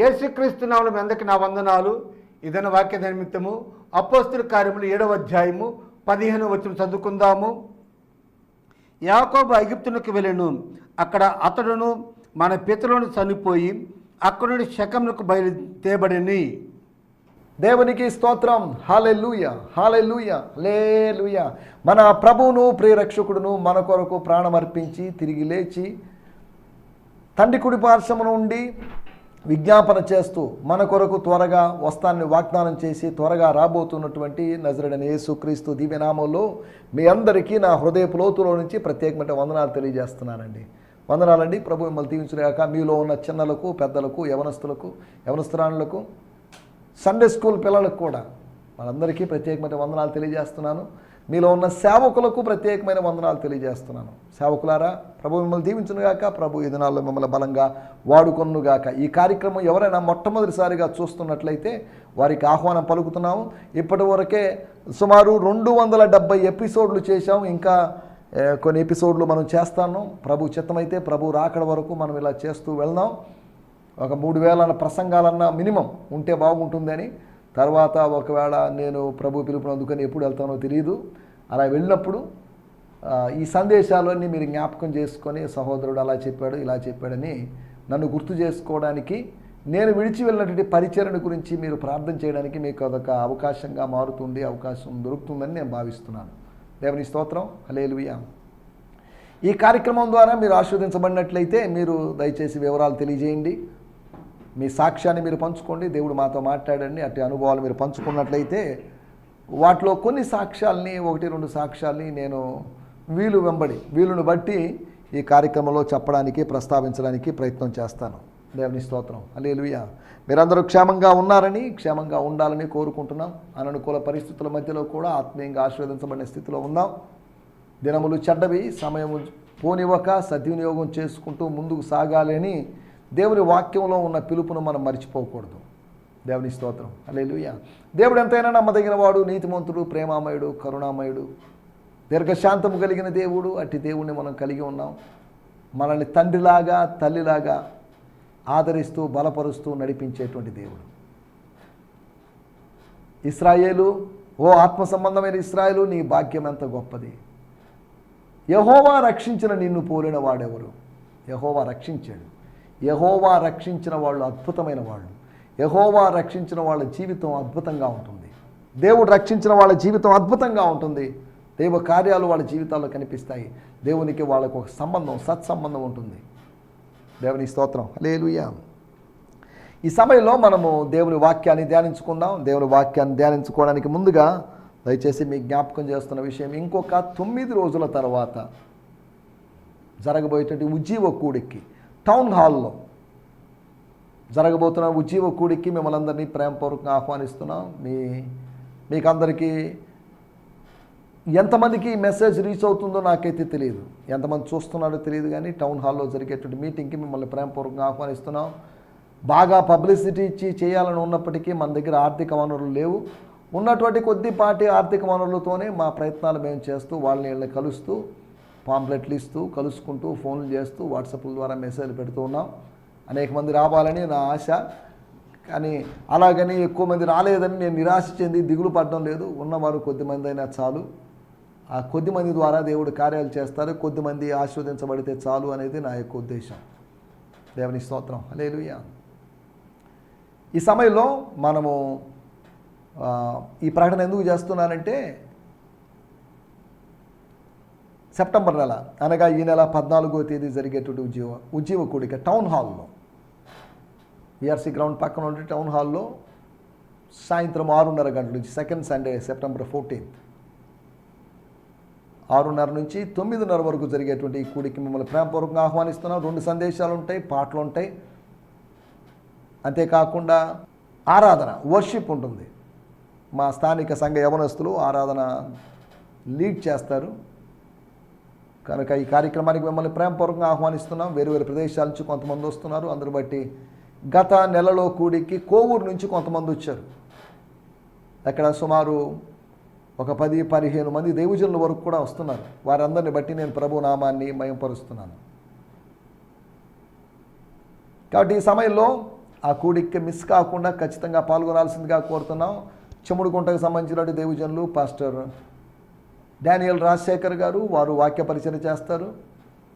యేసుక్రీస్తు నామములో మీ నా వందనాలు. ఇదన వాక్య నిమిత్తము అపోస్తుల కార్యములు ఏడవ అధ్యాయము పదిహేను వచ్చిన చదువుకుందాము. యాకోబు ఐగుప్తునికి వెళ్ళను. అక్కడ అతడును మన పితరులను చనిపోయి అక్కడి శకములకు శకమునకు బయలు తేబడిని దేవునికి స్తోత్రం. లూయ లే లేలుయ మన ప్రభువును ప్రియరక్షకుడును మన కొరకు ప్రాణమర్పించి తిరిగి లేచి తండ్రి కుడి పార్శ్వము నుండి విజ్ఞాపన చేస్తూ మన కొరకు త్వరగా వస్తాన్ని వాగ్దానం చేసి త్వరగా రాబోతున్నటువంటి నజరడని యేసుక్రీస్తు దివ్యనామంలో మీ అందరికీ నా హృదయపు లోతులో నుంచి ప్రత్యేకమైన వందనాలు తెలియజేస్తున్నానండి. వందనాలండి. ప్రభు మిమ్మల్ని దీవించలేక మీలో ఉన్న చిన్నలకు పెద్దలకు యవనస్తులకు యవనస్తురాణులకు సండే స్కూల్ పిల్లలకు కూడా వాళ్ళందరికీ ప్రత్యేకమైన వందనాలు తెలియజేస్తున్నాను. మీలో ఉన్న సేవకులకు ప్రత్యేకమైన వందనాలు తెలియజేస్తున్నాను. సేవకులారా ప్రభు మిమ్మల్ని దీవించునుగాక. ప్రభు ఈ దినాల్లో మిమ్మల్ని బలంగా వాడుకొనుగాక ఈ కార్యక్రమం ఎవరైనా మొట్టమొదటిసారిగా చూస్తున్నట్లయితే వారికి ఆహ్వానం పలుకుతున్నాము. ఇప్పటి వరకే సుమారు రెండు వందల డెబ్బై ఎపిసోడ్లు చేశాం ఇంకా కొన్ని ఎపిసోడ్లు మనం చేస్తాను. ప్రభు చిత్తమైతే ప్రభు రాకడ వరకు మనం ఇలా చేస్తూ వెళ్దాం. ఒక మూడు వేల ప్రసంగాలన్నా మినిమం ఉంటే బాగుంటుందని. తర్వాత ఒకవేళ నేను ప్రభు పిలుపునందుకని ఎప్పుడు వెళ్తానో తెలియదు అలా వెళ్ళినప్పుడు ఈ సందేశాలన్నీ మీరు జ్ఞాపకం చేసుకొని సహోదరుడు అలా చెప్పాడు ఇలా చెప్పాడని నన్ను గుర్తు చేసుకోవడానికి నేను విడిచి వెళ్ళినటువంటి పరిచరణ గురించి మీరు ప్రార్థన చేయడానికి మీకు అదొక అవకాశంగా మారుతుంది అవకాశం దొరుకుతుందని నేను భావిస్తున్నాను. దేవుని స్తోత్రం. హలేలుయా ఈ కార్యక్రమం ద్వారా మీరు ఆస్వాదించబడినట్లయితే మీరు దయచేసి వివరాలు తెలియజేయండి. మీ సాక్ష్యాన్ని మీరు పంచుకోండి. దేవుడు మాతో మాట్లాడండి. అట్టి అనుభవాలు మీరు పంచుకున్నట్లయితే వాటిలో కొన్ని సాక్ష్యాల్ని ఒకటి రెండు సాక్ష్యాల్ని నేను వీలు వెంబడి వీలును బట్టి ఈ కార్యక్రమంలో చెప్పడానికి ప్రస్తావించడానికి ప్రయత్నం చేస్తాను. దేవుని స్తోత్రం. అలేలుయ మీరందరూ క్షేమంగా ఉన్నారని క్షేమంగా ఉండాలని కోరుకుంటున్నాం. అననుకూల పరిస్థితుల మధ్యలో కూడా ఆత్మీయంగా ఆశీర్వదించబడిన స్థితిలో ఉన్నాం. దినములు చెడ్డవి సమయము పోనివ్వక సద్వినియోగం చేసుకుంటూ ముందుకు సాగాలని దేవుని వాక్యంలో ఉన్న పిలుపును మనం మర్చిపోకూడదు. దేవుని స్తోత్రం. అలేలుయ దేవుడు ఎంతైనా నమ్మదగిన వాడు నీతిమంతుడు ప్రేమామయుడు కరుణామయుడు. దీర్ఘశాంతము కలిగిన దేవుడు అట్టి దేవుణ్ణి మనం కలిగి ఉన్నాం. మనల్ని తండ్రిలాగా తల్లిలాగా ఆదరిస్తూ బలపరుస్తూ నడిపించేటువంటి దేవుడు. ఇస్రాయేలు ఓ ఆత్మ సంబంధమైన ఇస్రాయేలు నీ భాగ్యం ఎంత గొప్పది. యహోవా రక్షించిన నిన్ను పోలిన వాడెవరు? యహోవా రక్షించాడు. యహోవా రక్షించిన వాళ్ళు అద్భుతమైన వాళ్ళు. యహోవా రక్షించిన వాళ్ళ జీవితం అద్భుతంగా ఉంటుంది. దేవుడు రక్షించిన వాళ్ళ జీవితం అద్భుతంగా ఉంటుంది. దైవ కార్యాలు వాళ్ళ జీవితాల్లో కనిపిస్తాయి. దేవునికి వాళ్ళకు ఒక సంబంధం సత్సంబంధం ఉంటుంది. దేవుని స్తోత్రం. లేలుయా ఈ సమయంలో మనము దేవుని వాక్యాన్ని ధ్యానించుకుందాం. దేవుని వాక్యాన్ని ధ్యానించుకోవడానికి ముందుగా దయచేసి మీ జ్ఞాపకం చేస్తున్న విషయం ఇంకొక తొమ్మిది రోజుల తర్వాత జరగబోయేటువంటి ఉజ్జీవ కూడికి టౌన్ హాల్లో జరగబోతున్న ఉజ్జీవ కూడికి మిమ్మల్ని అందరినీ ప్రేమపూర్వకంగా ఆహ్వానిస్తున్నాం. మీ మీకందరికీ ఎంతమందికి ఈ మెసేజ్ రీచ్ అవుతుందో నాకైతే తెలియదు. ఎంతమంది చూస్తున్నారో తెలియదు కానీ టౌన్ హాల్లో జరిగేటువంటి మీటింగ్కి మిమ్మల్ని ప్రేమపూర్వకంగా ఆహ్వానిస్తున్నాం. బాగా పబ్లిసిటీ ఇచ్చి చేయాలని ఉన్నప్పటికీ మన దగ్గర ఆర్థిక వనరులు లేవు. ఉన్నటువంటి కొద్దిపాటి ఆర్థిక వనరులతోనే మా ప్రయత్నాలు మేము చేస్తూ వాళ్ళని వీళ్ళని కలుస్తూ పాంప్లెట్లు ఇస్తూ కలుసుకుంటూ ఫోన్లు చేస్తూ వాట్సాప్ల ద్వారా మెసేజ్లు పెడుతూ ఉన్నాం. అనేక మంది రావాలని నా ఆశ. కానీ అలాగని ఎక్కువ మంది రాలేదని నేను నిరాశ చెంది దిగులు పడడం లేదు. ఉన్నవారు కొద్దిమంది అయినా చాలు. ఆ కొద్దిమంది ద్వారా దేవుడు కార్యాలు చేస్తారు కొద్దిమంది ఆస్వాదించబడితే చాలు అనేది నా యొక్క ఉద్దేశం. దేవుని స్తోత్రం. హల్లెలూయా. ఈ సమయంలో మనము ఈ ప్రకటన ఎందుకు చేస్తున్నానంటే సెప్టెంబర్ నెల అనగా ఈ నెల పద్నాలుగో తేదీ జరిగేటువంటి ఉద్యోగ ఉద్యోగ కూడిక టౌన్ హాల్లో. విఆర్సీ గ్రౌండ్ పక్కన ఉండే టౌన్ హాల్లో సాయంత్రం ఆరున్నర గంటల నుంచి సెకండ్ సండే సెప్టెంబర్ ఫోర్టీన్త్. ఆరున్నర నుంచి తొమ్మిదిన్నర వరకు జరిగేటువంటి ఈ కూడికి మిమ్మల్ని ప్రేమపూర్వకంగా ఆహ్వానిస్తున్నాం. రెండు సందేశాలు ఉంటాయి పాటలు ఉంటాయి అంతేకాకుండా ఆరాధన వర్షిప్ ఉంటుంది. మా స్థానిక సంఘ యవనస్తులు ఆరాధన లీడ్ చేస్తారు. కనుక ఈ కార్యక్రమానికి మిమ్మల్ని ప్రేమపూర్వకంగా ఆహ్వానిస్తున్నాం. వేరు వేరు ప్రదేశాల నుంచి కొంతమంది వస్తున్నారు. అందరు బట్టి గత నెలలో కూడికి కోవూరు నుంచి కొంతమంది వచ్చారు. అక్కడ సుమారు ఒక పది పదిహేను మంది దైవజనుల వరకు కూడా వస్తున్నారు. వారందరిని బట్టి నేను ప్రభు నామాన్ని మయంపరుస్తున్నాను. కాబట్టి ఈ సమయంలో ఆ కూడికి మిస్ కాకుండా ఖచ్చితంగా పాల్గొనాల్సిందిగా కోరుతున్నాం. చెముడుకుంటకు సంబంధించినటువంటి దేవజనులు పాస్టర్ డానియల్ రాజశేఖర్ గారు వారు వాక్య పరిచయం చేస్తారు.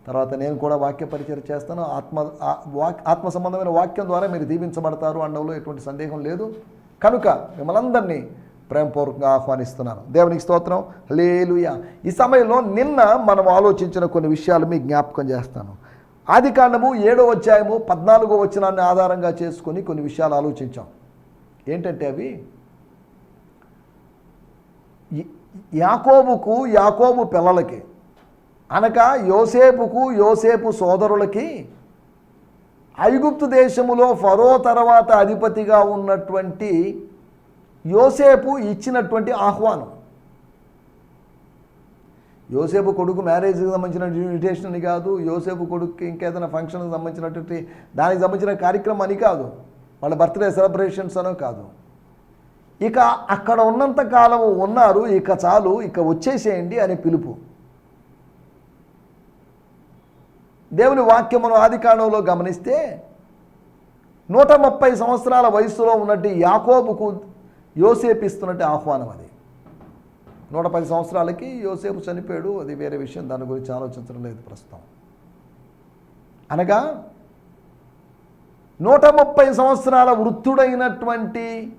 తర్వాత నేను కూడా వాక్య పరిచయం చేస్తాను. ఆత్మ ఆ- వాక్ ఆత్మ సంబంధమైన వాక్యం ద్వారా మీరు దీవించబడతారు అనడంలో ఎటువంటి సందేహం లేదు. కనుక మిమ్మల్ని అందరినీ ప్రేమపూర్వకంగా ఆహ్వానిస్తున్నాను. దేవునికి స్తోత్రం. లేలుయ ఈ సమయంలో నిన్న మనం ఆలోచించిన కొన్ని విషయాలు మీకు జ్ఞాపకం చేస్తాను. ఆది కాండము ఏడో అధ్యాయము పద్నాలుగో వచనాన్ని ఆధారంగా చేసుకొని కొన్ని విషయాలు ఆలోచించాం. ఏంటంటే అవి? యాకోబుకు యాకోబు పిల్లలకి అనగా యోసేపుకు యోసేపు సోదరులకి ఐగుప్తు దేశములో ఫరో తర్వాత అధిపతిగా ఉన్నటువంటి యోసేపు ఇచ్చినటువంటి ఆహ్వానం. యోసేపు కొడుకు మ్యారేజ్కి సంబంధించిన ఇన్విటేషన్ అని కాదు యోసేపు కొడుకు ఇంకేదైనా ఫంక్షన్కి సంబంధించినటువంటి దానికి సంబంధించిన కార్యక్రమం అని కాదు. వాళ్ళ బర్త్డే సెలబ్రేషన్స్ అనో కాదు. ఇక అక్కడ ఉన్నంత కాలం ఉన్నారు ఇక చాలు ఇక వచ్చేసేయండి అని పిలుపు. దేవుని వాక్యమును ఆది కాండంలో గమనిస్తే నూట ముప్పై సంవత్సరాల వయసులో ఉన్నట్టు యాకోబుకు యోసేపు ఇస్తున్నట్టు ఆహ్వానం అది. నూట పది సంవత్సరాలకి యోసేపు చనిపోయాడు అది వేరే విషయం దాని గురించి ఆలోచించడం లేదు ప్రస్తుతం. అనగా నూట ముప్పై సంవత్సరాల వృద్ధుడైనటువంటి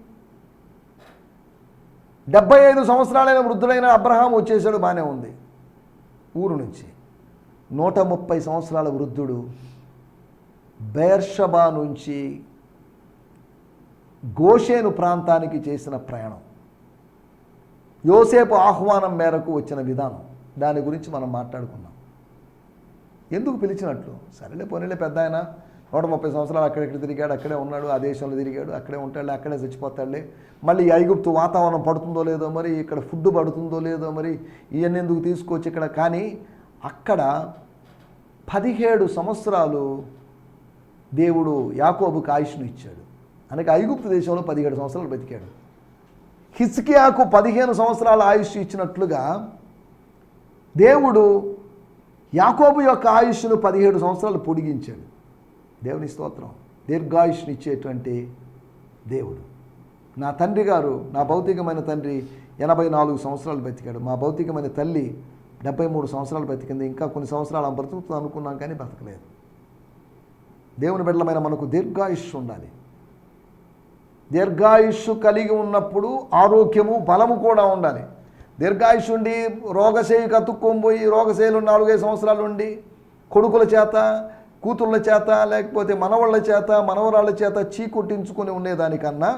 డెబ్బై ఐదు సంవత్సరాలైన వృద్ధుడైన అబ్రహాం వచ్చేసాడు బాగానే ఉంది. ఊరు నుంచి. నూట ముప్పై సంవత్సరాల వృద్ధుడు బేర్షబా నుంచి గోషేను ప్రాంతానికి చేసిన ప్రయాణం. యోసేపు ఆహ్వానం మేరకు వచ్చిన విధానం. దాని గురించి మనం మాట్లాడుకున్నాం. ఎందుకు పిలిచినట్లు? సరేలే పోనీలే పెద్ద ఆయన నూట ముప్పై సంవత్సరాలు అక్కడెక్కడ తిరిగాడు అక్కడే ఉన్నాడు ఆ దేశంలో తిరిగాడు అక్కడే ఉంటాడులే అక్కడే చచ్చిపోతాడులే. మళ్ళీ ఐగుప్తు వాతావరణం పడుతుందో లేదో మరి ఇక్కడ ఫుడ్ పడుతుందో లేదో మరి ఇవన్నీ ఎందుకు తీసుకొచ్చి ఇక్కడ? కానీ అక్కడ పదిహేడు సంవత్సరాలు దేవుడు యాకోబుకు ఆయుష్ను ఇచ్చాడు. అనగా ఐగుప్తు దేశంలో పదిహేడు సంవత్సరాలు బతికాడు. హిస్కియాకు పదిహేను సంవత్సరాల ఆయుష్ ఇచ్చినట్లుగా దేవుడు యాకోబు యొక్క ఆయుష్ను పదిహేడు సంవత్సరాలు పొడిగించాడు. దేవుని స్తోత్రం. దీర్ఘాయుష్ని ఇచ్చేటువంటి దేవుడు. నా తండ్రి గారు నా భౌతికమైన తండ్రి ఎనభై నాలుగు సంవత్సరాలు బతికాడు. మా భౌతికమైన తల్లి డెబ్బై మూడు సంవత్సరాలు బతికింది. ఇంకా కొన్ని సంవత్సరాలు బ్రతుకుతుంది అనుకున్నాం కానీ బ్రతకలేదు దేవుని బిడ్డలమైన మనకు దీర్ఘాయుష్ ఉండాలి. దీర్ఘాయుస్సు కలిగి ఉన్నప్పుడు ఆరోగ్యము బలము కూడా ఉండాలి. దీర్ఘాయుష్ ఉండి రోగశేయి కతుక్కొని పోయి రోగశైలు నాలుగైదు సంవత్సరాలు ఉండి కొడుకుల చేత కూతుళ్ళ చేత లేకపోతే మనవాళ్ళ చేత మనవరాళ్ళ చేత చీకొట్టించుకొని ఉండేదానికన్నా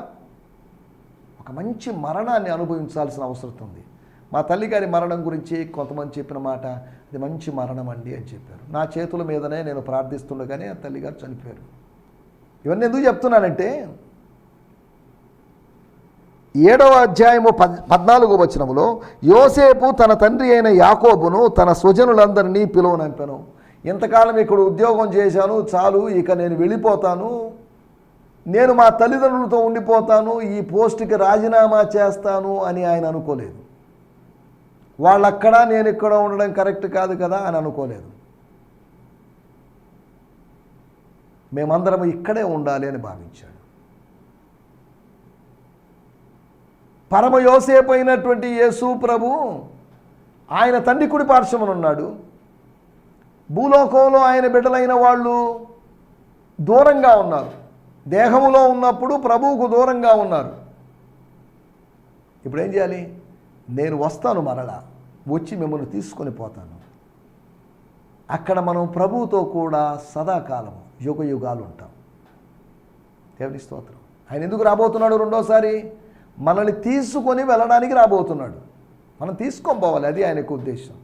ఒక మంచి మరణాన్ని అనుభవించాల్సిన అవసరం ఉంది. మా తల్లిగారి మరణం గురించి కొంతమంది చెప్పిన మాట అది మంచి మరణం అండి అని చెప్పారు. నా చేతుల మీదనే నేను ప్రార్థిస్తుండగానే ఆ తల్లిగారు చనిపోయారు. ఇవన్నీ ఎందుకు చెప్తున్నానంటే ఏడవ అధ్యాయము పద్ పద్నాలుగు వచనములో యోసేపు తన తండ్రి అయిన యాకోబును తన స్వజనులందరినీ పిలువనంపెను ఇంతకాలం ఇక్కడ ఉద్యోగం చేశాను చాలు ఇక నేను వెళ్ళిపోతాను. నేను మా తల్లిదండ్రులతో ఉండిపోతాను ఈ పోస్ట్కి రాజీనామా చేస్తాను అని ఆయన అనుకోలేదు. వాళ్ళక్కడ నేను ఇక్కడ ఉండడం కరెక్ట్ కాదు కదా అని అనుకోలేదు. మేమందరం ఇక్కడే ఉండాలి అని భావించాడు పరమ యోసేపు అయినటువంటి యేసు ప్రభు ఆయన తండ్రి కుడి ఉన్నాడు. భూలోకంలో ఆయన బిడ్డలైన వాళ్ళు దూరంగా ఉన్నారు. దేహములో ఉన్నప్పుడు ప్రభువుకు దూరంగా ఉన్నారు. ఇప్పుడు ఏం చేయాలి? నేను వస్తాను మరలా. వచ్చి మిమ్మల్ని తీసుకొని పోతాను. అక్కడ మనం ప్రభువుతో కూడా సదాకాలం యుగ యుగాలు ఉంటాం. దేవుని స్తోత్రం. ఆయన ఎందుకు రాబోతున్నాడు రెండోసారి? మనల్ని తీసుకొని వెళ్ళడానికి రాబోతున్నాడు. మనం తీసుకొని పోవాలి అది ఆయనకు ఉద్దేశం.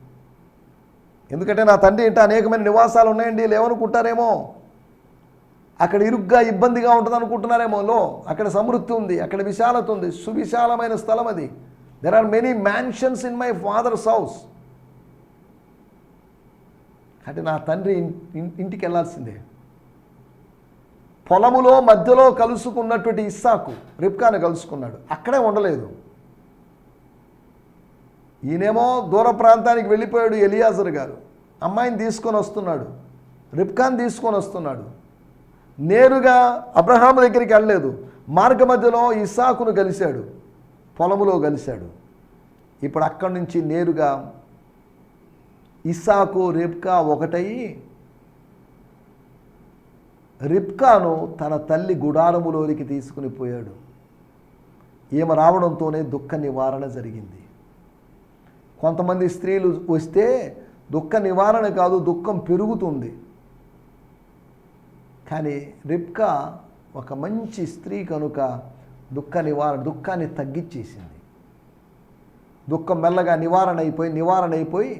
ఎందుకంటే నా తండ్రి ఇంట అనేకమైన నివాసాలు ఉన్నాయండి లేవనుకుంటారేమో. అక్కడ ఇరుగ్గా ఇబ్బందిగా ఉంటుంది అనుకుంటున్నారేమో లో. అక్కడ సమృద్ధి ఉంది అక్కడ విశాలత ఉంది సువిశాలమైన స్థలం అది. There are many mansions in my father's house అంటే నా తండ్రి ఇంటికి వెళ్ళాల్సిందే. పొలములో మధ్యలో కలుసుకున్నటువంటి ఇస్సాకు రిప్కాను కలుసుకున్నాడు. అక్కడే ఉండలేదు. ఈయనేమో దూర ప్రాంతానికి వెళ్ళిపోయాడు ఎలియాజర్ గారు. అమ్మాయిని తీసుకొని వస్తున్నాడు. రిప్కాన్ తీసుకొని వస్తున్నాడు. నేరుగా అబ్రహాం దగ్గరికి వెళ్ళలేదు. మార్గ మధ్యలో ఇస్సాకును కలిశాడు. పొలములో కలిశాడు. ఇప్పుడు అక్కడి నుంచి నేరుగా ఇస్సాకు రిబ్కా ఒకటయి రిబ్కాను తన తల్లి గుడారములోనికి తీసుకుని పోయాడు. ఈమె రావడంతోనే దుఃఖ నివారణ జరిగింది. కొంతమంది స్త్రీలు వస్తే దుఃఖ నివారణ కాదు దుఃఖం పెరుగుతుంది. కానీ రిబ్కా ఒక మంచి స్త్రీ కనుక దుఃఖ నివారణ దుఃఖాన్ని తగ్గించేసింది దుఃఖం మెల్లగా నివారణ అయిపోయి నివారణ అయిపోయి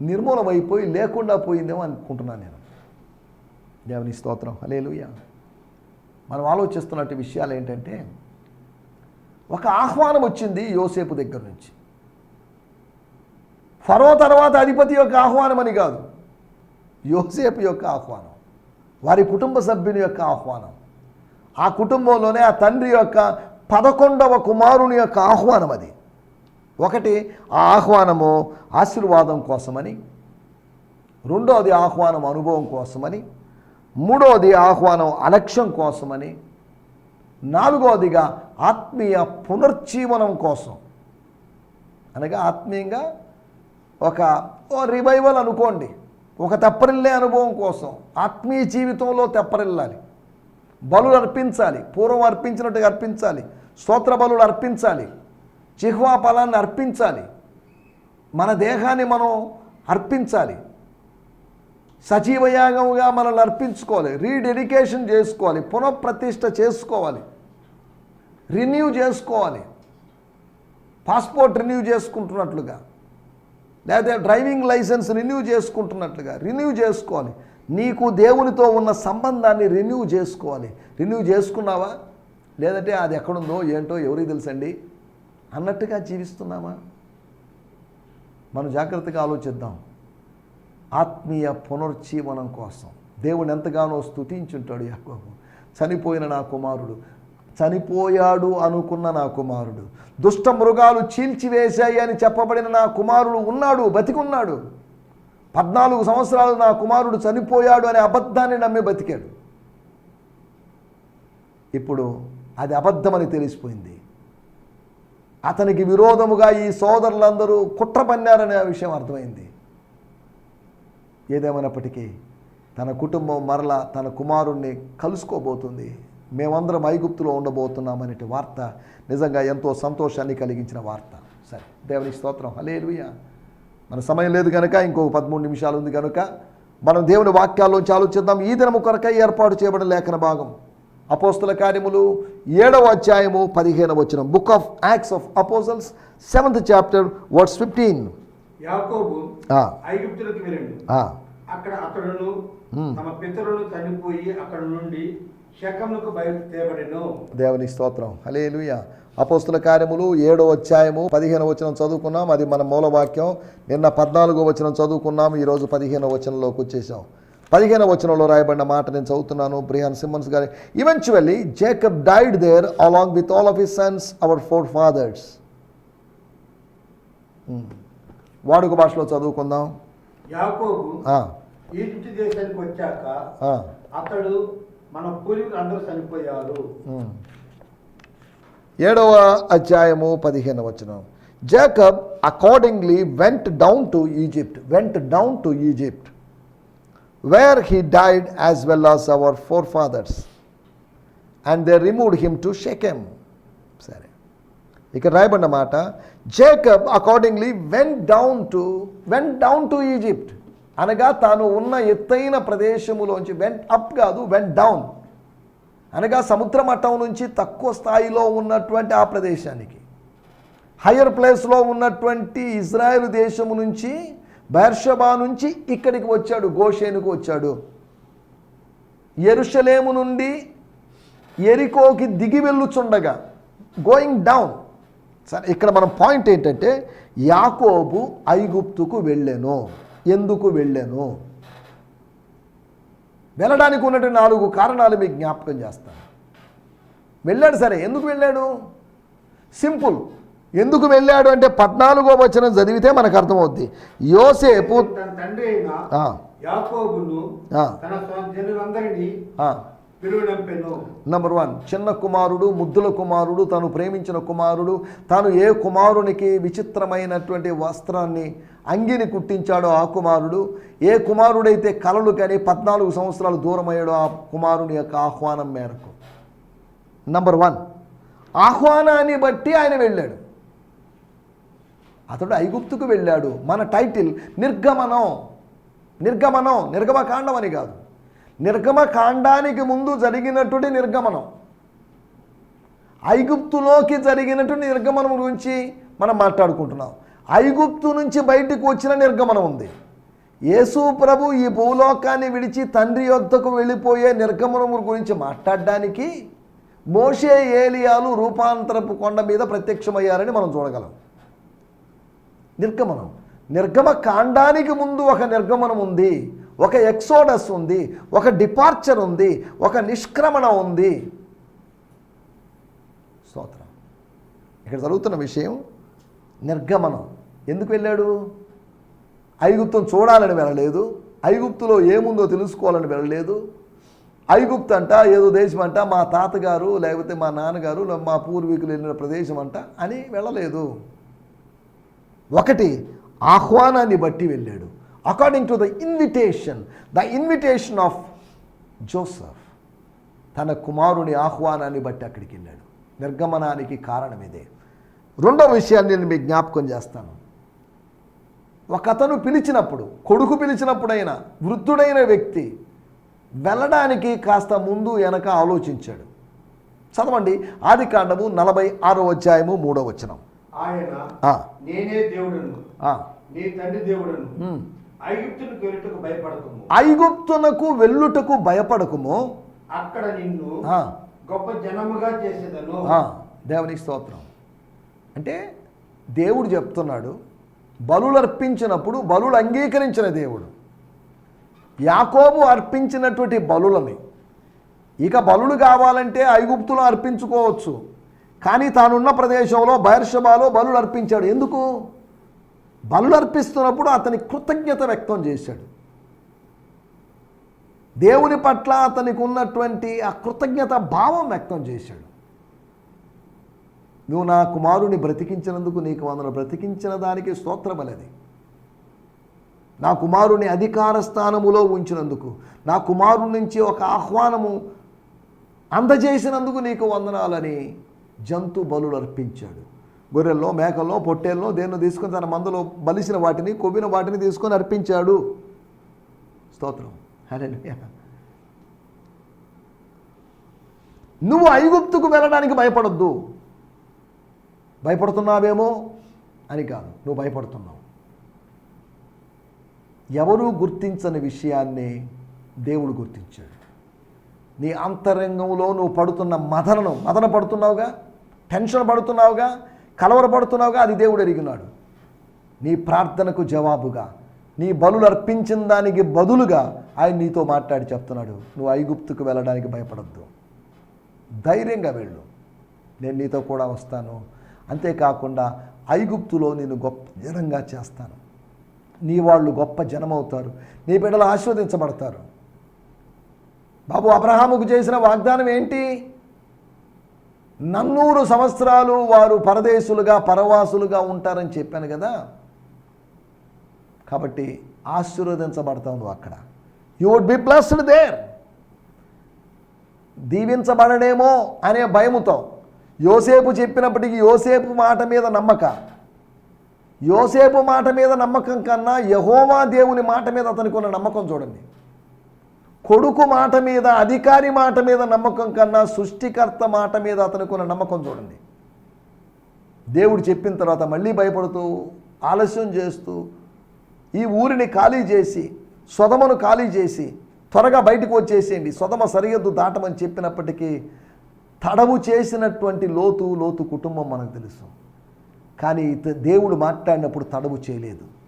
నిర్మూలమైపోయి లేకుండా పోయిందేమో అనుకుంటున్నాను నేను. దేవుని స్తోత్రం. హలేలుయ మనం ఆలోచిస్తున్నట్టు విషయాలు ఏంటంటే ఒక ఆహ్వానం వచ్చింది యోసేపు దగ్గర నుంచి. ఫరో తర్వాత అధిపతి యొక్క ఆహ్వానం అని కాదు యోసేపు యొక్క ఆహ్వానం వారి కుటుంబ సభ్యుని యొక్క ఆహ్వానం ఆ కుటుంబంలోనే ఆ తండ్రి యొక్క పదకొండవ కుమారుని యొక్క ఆహ్వానం అది. ఒకటి ఆ ఆహ్వానము ఆశీర్వాదం కోసమని రెండవది ఆహ్వానం అనుభవం కోసమని మూడవది ఆహ్వానం అలక్ష్యం కోసమని. నాలుగవదిగా ఆత్మీయ పునర్జీవనం కోసం. అనగా ఆత్మీయంగా ఒక రివైవల్ అనుకోండి. ఒక తెప్పరిల్లే అనుభవం కోసం. ఆత్మీయ జీవితంలో తెప్పరిల్లాలి. బలులు అర్పించాలి. పూర్వం అర్పించినట్టుగా అర్పించాలి. స్తోత్ర బలు అర్పించాలి. జిహ్వా ఫలాన్ని అర్పించాలి. మన దేహాన్ని మనం అర్పించాలి. సజీవయాగముగా మనల్ని అర్పించుకోవాలి. రీడెడికేషన్ చేసుకోవాలి. పునఃప్రతిష్ట చేసుకోవాలి. రిన్యూ చేసుకోవాలి. పాస్పోర్ట్ రిన్యూ చేసుకుంటున్నట్లుగా. లేదా డ్రైవింగ్ లైసెన్స్ రిన్యూ చేసుకుంటున్నట్లుగా. రిన్యూ చేసుకోవాలి. నీకు దేవునితో ఉన్న సంబంధాన్ని రిన్యూ చేసుకోవాలి. రిన్యూ చేసుకున్నావా? లేదంటే అది ఎక్కడుందో ఏంటో ఎవరికి తెలుసండి? అన్నట్టుగా జీవిస్తున్నామా? మనం జాగ్రత్తగా ఆలోచిద్దాం. ఆత్మీయ పునర్జీవనం కోసం. దేవుని ఎంతగానో స్థుతించుంటాడు యాకోబు. చనిపోయిన నా కుమారుడు. చనిపోయాడు అనుకున్న నా కుమారుడు. దుష్ట మృగాలు చీల్చివేశాయి అని చెప్పబడిన నా కుమారుడు ఉన్నాడు బతికున్నాడు. పద్నాలుగు సంవత్సరాలు నా కుమారుడు చనిపోయాడు అనే అబద్ధాన్ని నమ్మి బతికాడు. ఇప్పుడు అది అబద్ధమని తెలిసిపోయింది. అతనికి విరోధముగా ఈ సోదరులందరూ కుట్ర పన్నారనే విషయం అర్థమైంది. ఏదేమైనప్పటికీ తన కుటుంబం మరలా తన కుమారుణ్ణి కలుసుకోబోతుంది. మేమందరం ఐగుప్తులో ఉండబోతున్నామనే వార్త నిజంగా ఎంతో సంతోషాన్ని కలిగించిన వార్త. సరే దేవుని స్తోత్రం. హలేలుయ మన సమయం లేదు కనుక ఇంకొక పదమూడు నిమిషాలు ఉంది కనుక మనం దేవుని వాక్యాల్లోంచి ఆలోచిద్దాం. ఈ దినము కొరకై ఏర్పాటు చేయబడిన లేఖన భాగం. అపోస్తుల కార్యములు ఏడవ అధ్యాయము పదిహేను వచనం. Book of Acts of apostles seventh chapter words fifteen Yakobu ఐగుప్తులకు వెళ్ళండి. అక్కడ అతడును. తమ పితరులు చనిపోయి అక్కడ నుండి శకములకు బయలుదేరబడెను. దేవుని స్తోత్రం. హలేలుయ అపోస్తుల కార్యములు ఏడో అధ్యాయము పదిహేను వచనం చదువుకున్నాం. అది మన మూలవాక్యం. నిన్న పద్నాలుగో వచనం చదువుకున్నాం. ఈరోజు పదిహేనో వచనంలోకి వచ్చేసాం. పదిహేనో వచనంలో రాయబడిన మాట నేను చదువుతున్నాను. బ్రియాన్ సిమ్మన్స్ గారి eventually Jacob died there along with all of his sons our forefathers వాడుక భాషలో చదువుకుందాం. ఈజిప్ట్ దేశానికి వచ్చాక అతడు మన పూర్వీకులు అందరూ చనిపోయారు. ఏడవ అధ్యాయము పదిహేను వచనం. Jacob accordingly went down to Egypt went down to Egypt where he died as well as our forefathers and they removed him to Shechem సరే. ఇక్కడ రాయబడిన మాట Jacob accordingly went down to went down to Egypt అనగా తాను ఉన్న ఎత్తైన ప్రదేశములోంచి went up కాదు వెంట్ డౌన్ అనగా సముద్ర మట్టం నుంచి తక్కువ స్థాయిలో ఉన్నటువంటి ఆ ప్రదేశానికి. హయ్యర్ ప్లేస్లో ఉన్నటువంటి ఇజ్రాయెల్ దేశము నుంచి బెర్షబా నుంచి ఇక్కడికి వచ్చాడు గోషేనుకు వచ్చాడు. ఎరుషలేము నుండి ఎరికోకి దిగి వెళ్ళుచుండగా గోయింగ్ డౌన్ సరే ఇక్కడ మన పాయింట్ ఏంటంటే యాకోబు ఐగుప్తుకు వెళ్ళెను. ఎందుకు వెళ్ళాను? వెళ్ళడానికి ఉన్నటువంటి నాలుగు కారణాలు మీకు జ్ఞాపకం చేస్తాను. వెళ్ళాడు సరే ఎందుకు వెళ్ళాడు? సింపుల్. ఎందుకు వెళ్ళాడు అంటే పద్నాలుగో వచనం చదివితే మనకు అర్థమవుద్ది. యోసేపు తన తండ్రి నంబర్ వన్ చిన్న కుమారుడు ముద్దుల కుమారుడు తాను ప్రేమించిన కుమారుడు తాను ఏ కుమారునికి విచిత్రమైనటువంటి వస్త్రాన్ని అంగిని కుట్టించాడో ఆ కుమారుడు ఏ కుమారుడైతే కలలు కానీ పద్నాలుగు సంవత్సరాలు దూరమయ్యాడో ఆ కుమారుని యొక్క ఆహ్వానం మేరకు. నంబర్ వన్ ఆహ్వానాన్ని బట్టి ఆయన వెళ్ళాడు. అతడు ఐగుప్తుకు వెళ్ళాడు. మన టైటిల్ నిర్గమనం. నిర్గమనం నిర్గమకాండం అని కాదు. నిర్గమ కాండానికి ముందు జరిగినటువంటి నిర్గమనం. ఐగుప్తులోకి జరిగినటువంటి నిర్గమనం గురించి మనం మాట్లాడుకుంటున్నాం. ఐగుప్తు నుంచి బయటికి వచ్చిన నిర్గమనం ఉంది. యేసు ప్రభు ఈ భూలోకాన్ని విడిచి తండ్రి యొద్దకు వెళ్ళిపోయే నిర్గమనం గురించి మాట్లాడడానికి మోషే ఏలియాలు రూపాంతరపు కొండ మీద ప్రత్యక్షమయ్యారని మనం చూడగలం. నిర్గమనం. నిర్గమ కాండానికి ముందు ఒక నిర్గమనం ఉంది. ఒక ఎక్సోడస్ ఉంది ఒక డిపార్చర్ ఉంది ఒక నిష్క్రమణ ఉంది. స్తోత్రం. ఇక్కడ జరుగుతున్న విషయం నిర్గమనం. ఎందుకు వెళ్ళాడు? ఐగుప్తం చూడాలని వెళ్ళలేదు. ఐగుప్తులో ఏముందో తెలుసుకోవాలని వెళ్ళలేదు. ఐగుప్తు అంట ఏదో దేశం అంట మా తాతగారు లేకపోతే మా నాన్నగారు మా పూర్వీకులు వెళ్ళిన ప్రదేశం అంట అని వెళ్ళలేదు. ఒకటి ఆహ్వానాన్ని బట్టి వెళ్ళాడు. According to the invitation the invitation of Joseph తన కుమారుని ఆహ్వానాన్ని బట్టి అక్కడికి వెళ్ళాడు. నిర్గమనానికి కారణం ఇదే. రెండవ విషయాన్ని నేను మీకు జ్ఞాపకం చేస్తాను. ఒక అతను పిలిచినప్పుడు కొడుకు పిలిచినప్పుడైనా వృద్ధుడైన వ్యక్తి వెళ్ళడానికి కాస్త ముందు వెనక ఆలోచించాడు. చదవండి. ఆది కాండము నలభై ఆరో అధ్యాయము మూడో వచనం. ఆయన నేనే దేవుడను. నీ తండ్రి దేవుడను. ఐగుప్తునికి వెళ్ళటకు భయపడకము. అక్కడ నిన్ను గొప్ప జనముగా చేసేదను. దేవునికి స్తోత్రం. అంటే దేవుడు చెప్తున్నాడు బలులు అర్పించినప్పుడు బలులు అంగీకరించిన దేవుడు. యాకోబు అర్పించినటువంటి బలులని. ఇక బలులు కావాలంటే ఐగుప్తులో అర్పించుకోవచ్చు. కానీ తానున్న ప్రదేశంలో బైర్షబాలో బలులు అర్పించాడు. ఎందుకు? బలులర్పిస్తున్నప్పుడు అతని కృతజ్ఞత వ్యక్తం చేశాడు. దేవుని పట్ల అతనికి ఉన్నటువంటి ఆ కృతజ్ఞత భావం వ్యక్తం చేశాడు. నువ్వు నా కుమారుని బ్రతికించినందుకు నీకు వందలు బ్రతికించిన దానికి స్తోత్రమలది నా కుమారుని అధికార స్థానములో ఉంచినందుకు నా కుమారుని నుంచి ఒక ఆహ్వానము అందజేసినందుకు నీకు వందనాలని జంతు బలు అర్పించాడు గొర్రెల్లో మేకల్లో పొట్టేల్లో దేన్నో తీసుకొని తన మందులో బలిసిన వాటిని కొవ్విన వాటిని తీసుకొని అర్పించాడు. స్తోత్రం. హల్లెలూయా. నువ్వు ఐగుప్తుకు వెళ్ళడానికి భయపడొద్దు. భయపడుతున్నావేమో అని కాదు నువ్వు భయపడుతున్నావు. ఎవరూ గుర్తించని విషయాన్ని దేవుడు గుర్తించాడు. నీ అంతరంగంలో నువ్వు పడుతున్న మదనను మదన పడుతున్నావుగా? టెన్షన్ పడుతున్నావుగా? కలవరపడుతున్నావుగా? అది దేవుడు ఎరిగినాడు నీ ప్రార్థనకు జవాబుగా నీ బలులు అర్పించిన దానికి బదులుగా ఆయన నీతో మాట్లాడి చెప్తున్నాడు నువ్వు ఐగుప్తుకు వెళ్ళడానికి భయపడద్దు. ధైర్యంగా వెళ్ళు. నేను నీతో కూడా వస్తాను. అంతేకాకుండా ఐగుప్తులో నేను గొప్ప జనంగా చేస్తాను. నీ వాళ్ళు గొప్ప జనమవుతారు. నీ బిడ్డలు ఆస్వాదించబడతారు బాబు అబ్రహాముకు చేసిన వాగ్దానం ఏంటి? నన్నూరు సంవత్సరాలు వారు పరదేశులుగా పరవాసులుగా ఉంటారని చెప్పాను కదా. కాబట్టి ఆశీర్వదించబడతావు నువ్వు అక్కడ. You would be blessed there దీవించబడడేమో అనే భయముతో. యోసేపు చెప్పినప్పటికీ యోసేపు మాట మీద నమ్మక. యోసేపు మాట మీద నమ్మకం కన్నా యహోవా దేవుని మాట మీద అతనికి ఉన్న నమ్మకం చూడండి. కొడుకు మాట మీద అధికారి మాట మీద నమ్మకం కన్నా సృష్టికర్త మాట మీద అతనికి ఉన్న నమ్మకం చూడండి. దేవుడు చెప్పిన తర్వాత మళ్ళీ భయపడుతూ ఆలస్యం చేస్తూ ఈ ఊరిని ఖాళీ చేసి సొదమను ఖాళీ చేసి త్వరగా బయటకు వచ్చేసేయండి సొదమ సరిహద్దు దాటమని చెప్పినప్పటికీ తడవు చేసినటువంటి లోతు లోతు కుటుంబం మనకు తెలుసు. కానీ ఇత- దేవుడు మాట్లాడినప్పుడు తడవు చేయలేదు.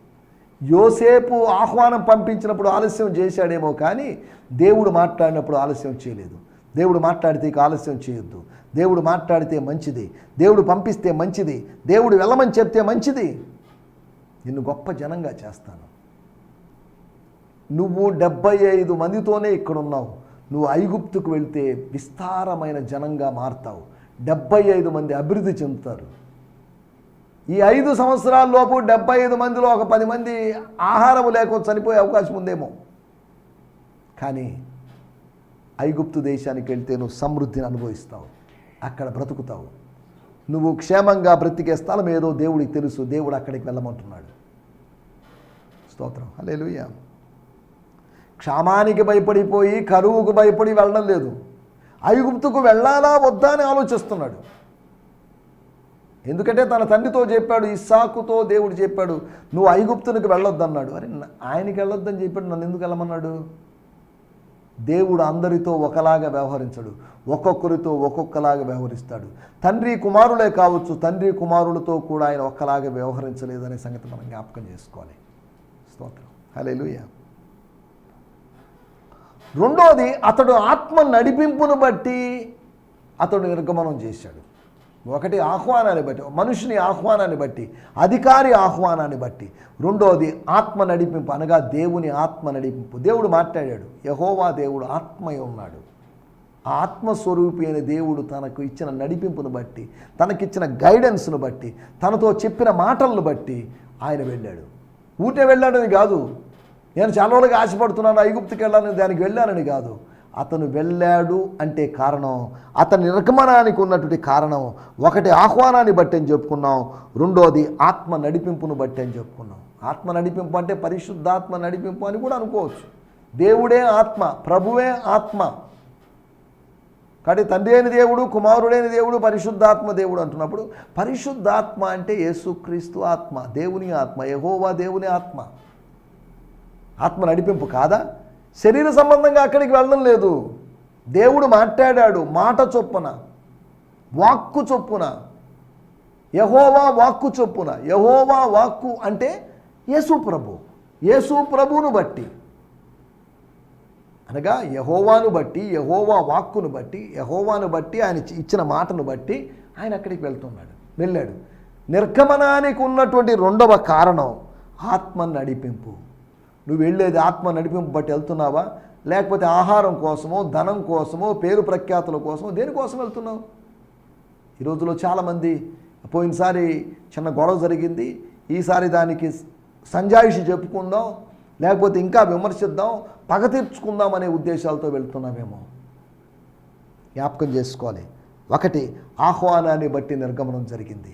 యోసేపు ఆహ్వానం పంపించినప్పుడు ఆలస్యం చేశాడేమో కానీ దేవుడు మాట్లాడినప్పుడు ఆలస్యం చేయలేదు. దేవుడు మాట్లాడితే ఇక ఆలస్యం చేయొద్దు. దేవుడు మాట్లాడితే మంచిది. దేవుడు పంపిస్తే మంచిది. దేవుడు వెళ్ళమని చెప్తే మంచిది. నిన్ను గొప్ప జనంగా చేస్తాను. నువ్వు డెబ్బై ఐదు మందితోనే ఇక్కడ ఉన్నావు నువ్వు ఐగుప్తుకు వెళ్తే విస్తారమైన జనంగా మారుతావు. డెబ్బై ఐదు మంది అభివృద్ధి చెందుతారు. ఈ ఐదు సంవత్సరాల లోపు డెబ్బై ఐదు మందిలో ఒక పది మంది ఆహారం లేక చనిపోయే అవకాశం ఉందేమో? కానీ ఐగుప్తు దేశానికి వెళ్తే నువ్వు సమృద్ధిని అనుభవిస్తావు. అక్కడ బ్రతుకుతావు. నువ్వు క్షేమంగా బ్రతికే స్థలం ఏదో దేవుడికి తెలుసు. దేవుడు అక్కడికి వెళ్ళమంటున్నాడు. స్తోత్రం. అలే క్షామానికి భయపడిపోయి కరువుకు భయపడి వెళ్ళడం లేదు. ఐగుప్తుకు వెళ్ళాలా? వద్దా అని ఆలోచిస్తున్నాడు. ఎందుకంటే తన తండ్రితో చెప్పాడు ఇస్సాకుతో దేవుడు చెప్పాడు నువ్వు ఐగుప్తునికి వెళ్ళొద్దన్నాడు. అరే ఆయనకి వెళ్ళొద్దని చెప్పాడు నన్ను ఎందుకు వెళ్ళమన్నాడు? దేవుడు అందరితో ఒకలాగా వ్యవహరించడు ఒక్కొక్కరితో ఒక్కొక్కలాగా వ్యవహరిస్తాడు. తండ్రి కుమారులే కావచ్చు తండ్రి కుమారులతో కూడా ఆయన ఒక్కలాగా వ్యవహరించలేదనే సంగతి మనం జ్ఞాపకం చేసుకోవాలి. స్తోత్రం. హలే రెండోది అతడు ఆత్మ నడిపింపును బట్టి అతడు నిర్గమనం చేశాడు. ఒకటి ఆహ్వానాన్ని బట్టి మనుషుని ఆహ్వానాన్ని బట్టి అధికారి ఆహ్వానాన్ని బట్టి. రెండోది ఆత్మ నడిపింపు అనగా దేవుని ఆత్మ నడిపింపు దేవుడు మాట్లాడాడు యహోవా దేవుడు ఆత్మయ ఉన్నాడు. ఆ ఆత్మస్వరూపి అయిన దేవుడు తనకు ఇచ్చిన నడిపింపును బట్టి తనకిచ్చిన గైడెన్స్ను బట్టి తనతో చెప్పిన మాటలను బట్టి ఆయన వెళ్ళాడు. ఊటే వెళ్ళాడని కాదు నేను చాలా రోజులుగా ఆశపడుతున్నాను ఐగుప్తికి వెళ్ళాలని దానికి వెళ్ళానని కాదు. అతను వెళ్ళాడు అంటే కారణం అతని నిర్గమనానికి ఉన్నటువంటి కారణం ఒకటి ఆహ్వానాన్ని బట్టి అని చెప్పుకున్నాం రెండోది ఆత్మ నడిపింపును బట్టి అని చెప్పుకున్నాం. ఆత్మ నడిపింపు అంటే పరిశుద్ధాత్మ నడిపింపు అని కూడా అనుకోవచ్చు. దేవుడే ఆత్మ ప్రభువే ఆత్మ. కాబట్టి తండ్రి అయిన దేవుడు కుమారుడైన దేవుడు పరిశుద్ధాత్మ దేవుడు అంటున్నప్పుడు పరిశుద్ధాత్మ అంటే యేసుక్రీస్తు ఆత్మ దేవుని ఆత్మ యహోవా దేవుని ఆత్మ. ఆత్మ నడిపింపు కాదా? శరీర సంబంధంగా అక్కడికి వెళ్ళడం లేదు. దేవుడు మాట్లాడాడు మాట చొప్పున వాక్కు చొప్పున యహోవా వాక్కు చొప్పున. యహోవా వాక్కు అంటే యేసు ప్రభు యేసు ప్రభువును బట్టి. అనగా యహోవాను బట్టి యహోవా వాక్కును బట్టి యహోవాను బట్టి ఆయన ఇచ్చిన మాటను బట్టి ఆయన అక్కడికి వెళ్తున్నాడు వెళ్ళాడు. నిర్గమనానికి ఉన్నటువంటి రెండవ కారణం ఆత్మ నడిపింపు. నువ్వు వెళ్ళేది ఆత్మ నడిపింపు బట్టి వెళ్తున్నావా? లేకపోతే ఆహారం కోసమో ధనం కోసమో పేరు ప్రఖ్యాతుల కోసమో దేనికోసం వెళ్తున్నావు? ఈ రోజులో చాలామంది పోయినసారి చిన్న గొడవ జరిగింది. ఈసారి దానికి సంజాయిషి చెప్పుకుందాం లేకపోతే ఇంకా విమర్శిద్దాం పగ తీర్చుకుందాం అనే ఉద్దేశాలతో వెళ్తున్నామేమో జ్ఞాపకం చేసుకోవాలి. ఒకటి ఆహ్వానాన్ని బట్టి నిర్గమనం జరిగింది.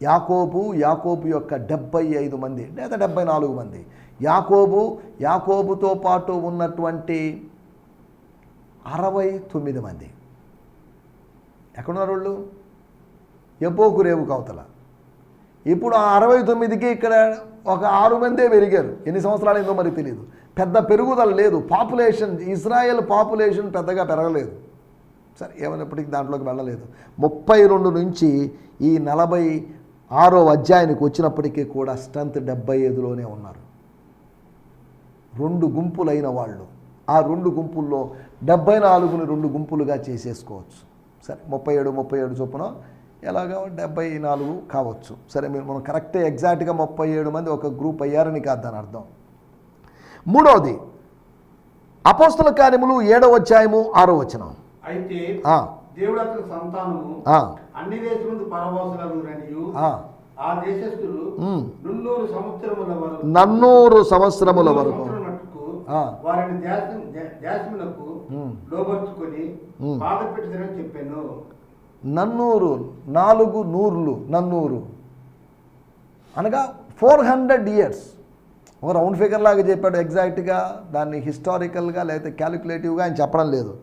యాకోబు యాకోబు యొక్క డెబ్బై ఐదు మంది లేదా డెబ్బై నాలుగు మంది యాకోబు యాకోబుతో పాటు ఉన్నటువంటి అరవై తొమ్మిది మంది. ఎక్కడున్నారు వాళ్ళు? ఎపోకు రేవు కవతల. ఇప్పుడు ఆ అరవై తొమ్మిదికి ఇక్కడ ఒక ఆరు మందే పెరిగారు. ఎన్ని సంవత్సరాలు ఏందో మరి తెలియదు పెద్ద పెరుగుదల లేదు. పాపులేషన్ ఇజ్రాయెల్ పాపులేషన్ పెద్దగా పెరగలేదు. సరే ఏమైనప్పటికీ దాంట్లోకి వెళ్ళలేదు. ముప్పై రెండు నుంచి ఈ నలభై ఆరో అధ్యాయానికి వచ్చినప్పటికీ కూడా స్ట్రెంత్ డెబ్బై ఐదులోనే ఉన్నారు. రెండు గుంపులైన వాళ్ళు. ఆ రెండు గుంపుల్లో డెబ్బై నాలుగుని రెండు గుంపులుగా చేసేసుకోవచ్చు. సరే ముప్పై ఏడు ముప్పై ఏడు చొప్పున ఎలాగో డెబ్బై నాలుగు కావచ్చు. సరే మీరు మనం కరెక్టే ఎగ్జాక్ట్గా ముప్పై ఏడు మంది ఒక గ్రూప్ అయ్యారని కాదు దాని అర్థం. మూడవది అపోస్తుల కార్యములు ఏడవ అధ్యాయము ఆరో వచనం. అయితే దేవుడు అతని సంతానము అన్ని పరవాసులగురనియు ఆ. దేశస్థులు. నున్నూరు సంవత్సరముల వరకు. వారిని దేశమునకు. లోబర్చుకొని ఉమ్. బాధ పెట్టిదని చెప్పాను. నన్నూరు నాలుగు నూర్లు నన్నూరు. అనగా ఫోర్ హండ్రెడ్ ఇయర్స్. ఒక రౌండ్ ఫిగర్ లాగా చెప్పాడు ఎగ్జాక్ట్గా దాన్ని హిస్టారికల్గా లేకపోతే క్యాలిక్యులేటివ్గా ఆయన చెప్పడం లేదు.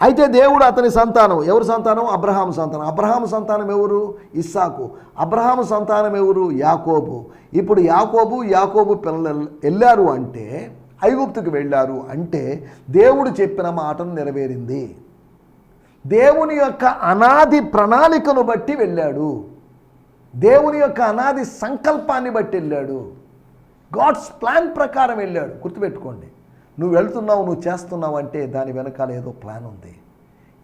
అయితే దేవుడు అతని సంతానం ఎవరు సంతానం? అబ్రహాం సంతానం. అబ్రహాం సంతానం ఎవరు? ఇస్సాకు. అబ్రహాం సంతానం ఎవరు? యాకోబు. ఇప్పుడు యాకోబు యాకోబు పిల్లలు వెళ్ళారు అంటే ఐగుప్తుకు వెళ్ళారు అంటే దేవుడు చెప్పిన మాటను నెరవేరింది. దేవుని యొక్క అనాది ప్రణాళికను బట్టి వెళ్ళాడు. దేవుని యొక్క అనాది సంకల్పాన్ని బట్టి వెళ్ళాడు. గాడ్స్ ప్లాన్ ప్రకారం వెళ్ళాడు. గుర్తుపెట్టుకోండి. నువ్వు వెళ్తున్నావు నువ్వు చేస్తున్నావు అంటే దాని వెనకాల ఏదో ప్లాన్ ఉంది.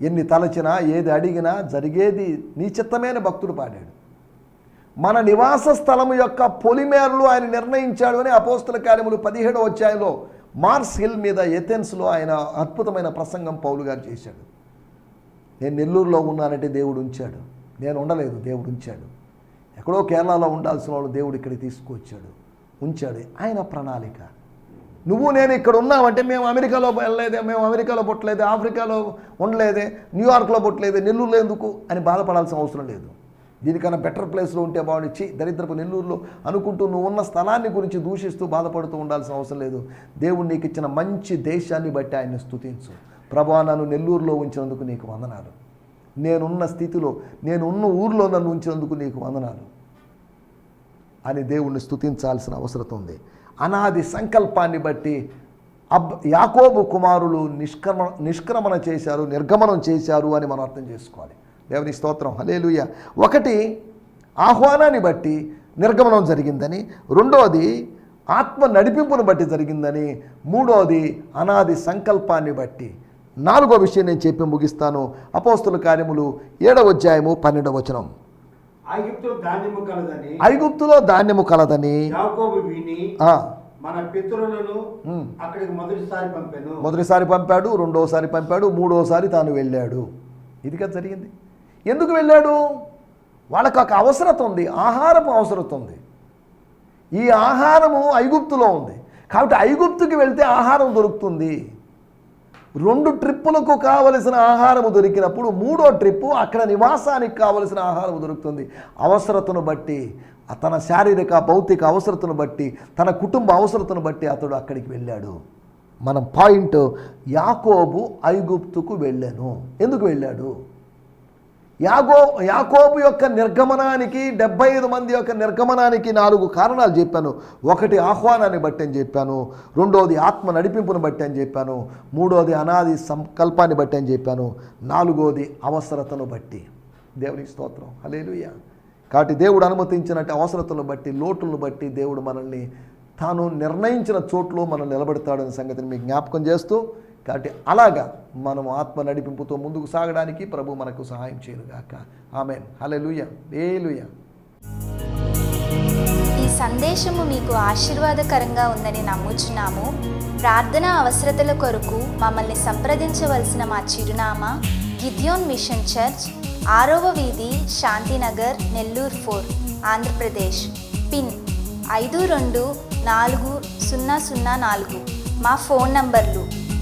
ఎన్ని తలచినా ఏది అడిగినా జరిగేది నీ చిత్తమైన భక్తుడు పాడాడు. మన నివాస స్థలము యొక్క పొలిమేరలు ఆయన నిర్ణయించాడు అని అపోస్తుల కార్యములు పదిహేడు అధ్యాయంలో మార్స్ హిల్ మీద ఎథెన్స్లో ఆయన అద్భుతమైన ప్రసంగం పౌలు గారు చేశాడు. నేను నెల్లూరులో ఉన్నానంటే దేవుడు ఉంచాడు. నేను ఉండలేదు దేవుడు ఉంచాడు. ఎక్కడో కేరళలో ఉండాల్సిన వాళ్ళు దేవుడు ఇక్కడికి తీసుకొచ్చాడు ఉంచాడు. ఆయన ప్రణాళిక. నువ్వు నేను ఇక్కడ ఉన్నామంటే మేము అమెరికాలో వెళ్ళలేదే మేము అమెరికాలో పుట్టలేదే ఆఫ్రికాలో ఉండలేదే న్యూయార్క్లో పుట్టలేదే నెల్లూరులో ఎందుకు అని బాధపడాల్సిన అవసరం లేదు. దీనికన్నా బెటర్ ప్లేస్లో ఉంటే బాగుండిచ్చి దరిద్రపు నెల్లూరులో అనుకుంటూ నువ్వు ఉన్న స్థలాన్ని గురించి దూషిస్తూ బాధపడుతూ ఉండాల్సిన అవసరం లేదు. దేవుడు నీకు ఇచ్చిన మంచి దేశాన్ని బట్టి ఆయన్ని స్థుతించు ప్రభా నన్ను నెల్లూరులో ఉంచినందుకు నీకు వందనాలు. నేనున్న స్థితిలో నేను ఉన్న ఊర్లో నన్ను ఉంచినందుకు నీకు వందనాలు. అని దేవుణ్ణి స్థుతించాల్సిన అవసరం ఉంది. అనాది సంకల్పాన్ని బట్టి అబ్ యాకోబు కుమారులు నిష్క్రమణ నిష్క్రమణ చేశారు నిర్గమనం చేశారు అని మనం అర్థం చేసుకోవాలి. దేవుని స్తోత్రం. హలేలుయ ఒకటి ఆహ్వానాన్ని బట్టి నిర్గమనం జరిగిందని. రెండోది ఆత్మ నడిపింపును బట్టి జరిగిందని. మూడోది అనాది సంకల్పాన్ని బట్టి. నాలుగో విషయం నేను చెప్పి ముగిస్తాను. అపోస్తుల కార్యములు ఏడవ అధ్యాయము పన్నెండవ వచనం. ఐగుప్తులో ధాన్యము కలదని. మన పితరులను. అక్కడికి మొదటిసారి పంపాను. మొదటిసారి పంపాడు రెండోసారి పంపాడు మూడోసారి తాను వెళ్ళాడు. ఇది కదా జరిగింది. ఎందుకు వెళ్ళాడు? వాళ్ళకు ఒక అవసరత ఉంది ఆహారపు అవసరత ఉంది. ఈ ఆహారము ఐగుప్తులో ఉంది. కాబట్టి ఐగుప్తుకి వెళ్తే ఆహారం దొరుకుతుంది. రెండు ట్రిప్పులకు కావలసిన ఆహారము దొరికినప్పుడు మూడో ట్రిప్పు అక్కడ నివాసానికి కావలసిన ఆహారం దొరుకుతుంది. అవసరతను బట్టి తన శారీరక భౌతిక అవసరతను బట్టి తన కుటుంబ అవసరతను బట్టి అతడు అక్కడికి వెళ్ళాడు. మనం పాయింట్ యాకోబు ఐగుప్తుకు వెళ్ళాను. ఎందుకు వెళ్ళాడు? యాగో యాకోబు యొక్క నిర్గమనానికి డెబ్బై ఐదు మంది యొక్క నిర్గమనానికి నాలుగు కారణాలు చెప్పాను. ఒకటి ఆహ్వానాన్ని బట్టి అని చెప్పాను. రెండోది ఆత్మ నడిపింపును బట్టి అని చెప్పాను. మూడోది అనాది సంకల్పాన్ని బట్టి అని చెప్పాను. నాలుగోది అవసరతను బట్టి. దేవునికి స్తోత్రం. హలేలుయ కాబట్టి దేవుడు అనుమతించినట్టు అవసరతను బట్టి లోటులను బట్టి దేవుడు మనల్ని తాను నిర్ణయించిన చోట్లో మనం నిలబెడతాడనే సంగతిని మీకు జ్ఞాపకం చేస్తూ కాబట్టి అలాగా మనం ఆత్మ నడిపింపుతో ముందుకు సాగడానికి ప్రభు మనకు సహాయం చేయనుగాక. లూయ హలెలుయ ఏలుయ ఈ సందేశము మీకు ఆశీర్వాదకరంగా ఉందని నమ్ముచున్నాము. ప్రార్థన అవసరతల కొరకు మమ్మల్ని సంప్రదించవలసిన మా చిరునామా గిద్యోన్ మిషన్ చర్చ్ ఆరవ వీధి శాంతినగర్ నెల్లూరు ఫోర్ ఆంధ్రప్రదేశ్. పిన్ ఐదు రెండు నాలుగు సున్నా సున్నా నాలుగు. మా ఫోన్ నంబర్లు